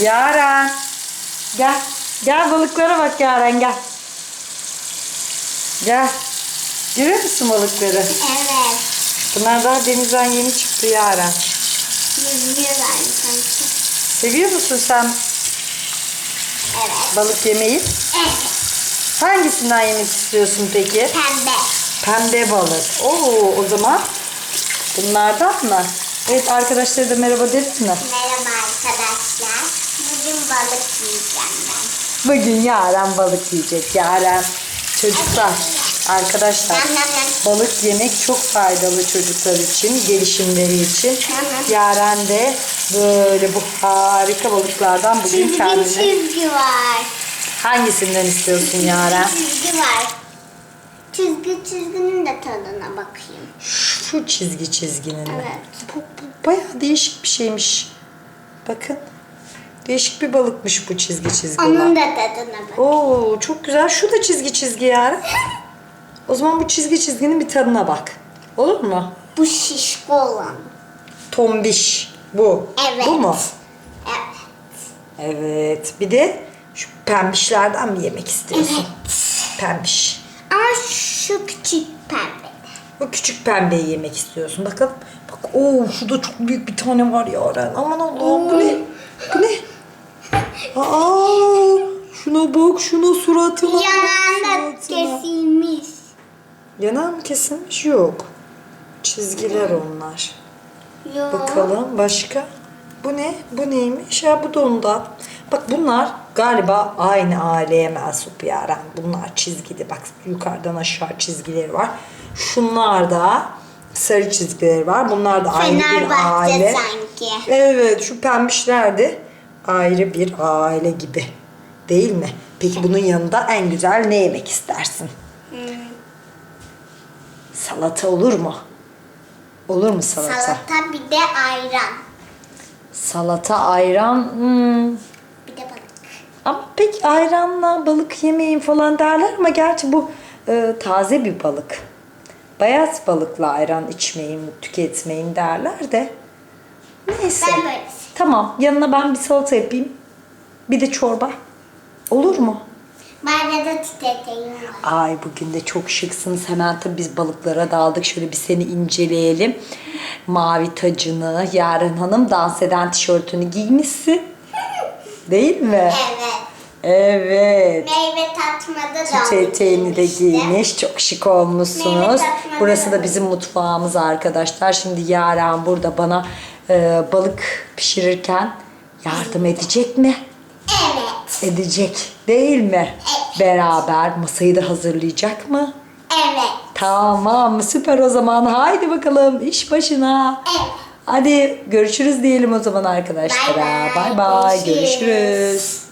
Yaren. Gel. Gel balıklara bak Yaren gel. Gel. Görüyor musun balıkları? Evet. Bunlar daha denizden yeni çıktı Yaren. Yüzüyorlar sanki. Seviyor musun sen Evet. balık yemeyi? Evet. Hangisinden yemek istiyorsun peki? Pembe. Pembe balık. Oo, o zaman bunlardan mı? Evet arkadaşlara da merhaba dedin mi? Merhaba arkadaşlar. Balık yiyeceğim ben. Bugün Yaren balık yiyecek. Yaren çocuklar, arkadaşlar balık yemek çok faydalı çocuklar için, gelişimleri için. Yaren de böyle bu harika balıklardan bugün Çizgi kendine çizgi var. hangisinden istiyorsun Yaren? Çizgi var. Çizgi çizginin de tadına bakayım. Şu çizgi çizginin mi? Evet. Bu, bu bayağı değişik bir şeymiş. Bakın. Değişik bir balıkmış bu çizgi çizgi olan. Onun da tadına bak. Oo çok güzel. Şu da çizgi çizgi yani. O zaman bu çizgi çizginin bir tadına bak. Olur mu? Bu şişko olan. Tombiş. Bu. Evet. Bu mu? Evet. Evet. Bir de şu pembişlerden mi yemek istiyorsun? Pembiş. Ama şu küçük pembe. Bu küçük pembeyi yemek istiyorsun. Bakalım. Bak oo şurada çok büyük bir tane var ya Aren. Aman Allah'ım bu ne? Bu ne? Aa, şuna bak şuna suratına. Yanağında kesilmiş. Yanağı mı kesilmiş? Yok. Çizgiler onlar. Yok. Bakalım başka. Bu ne? Bu neymiş? Ya bu da ondan. Bak bunlar galiba aynı aileye mensup Yaren. Bunlar çizgili. Bak yukarıdan aşağı çizgileri var. Şunlar da sarı çizgileri var. Bunlar da bir Fenerbahçe aile. sanki. Evet şu pembişler de ayrı bir aile gibi. Değil mi? Peki bunun yanında en güzel ne yemek istersin? Hmm. Salata olur mu? Olur mu salata? Salata bir de ayran. Salata, ayran. hmm. Bir de balık. Ama pek ayranla balık yemeyin falan derler ama gerçi bu e, taze bir balık. Beyaz balıkla ayran içmeyin, tüketmeyin derler de. Neyse. Ben böyle Tamam. Yanına ben bir salata yapayım. Bir de çorba. Olur mu? De titreteğim var. Ay bugün de çok şıksınız. Hemen tabii biz balıklara daldık. Şöyle bir seni inceleyelim. Mavi tacını, Yaren Hanım dans eden tişörtünü giymişsin. Değil mi? Evet. Evet. Meyve tatmada da Tüt eteğini de giymiş. Çok şık olmuşsunuz. Burası da bizim mutfağımız arkadaşlar. Şimdi Yaren burada bana e, balık pişirirken yardım edecek mi? Evet. Edecek. Değil mi? Evet. Beraber masayı da hazırlayacak mı? Evet. Tamam süper o zaman. Haydi bakalım iş başına. Evet. Hadi görüşürüz diyelim o zaman arkadaşlara. Bay bay. Görüşürüz.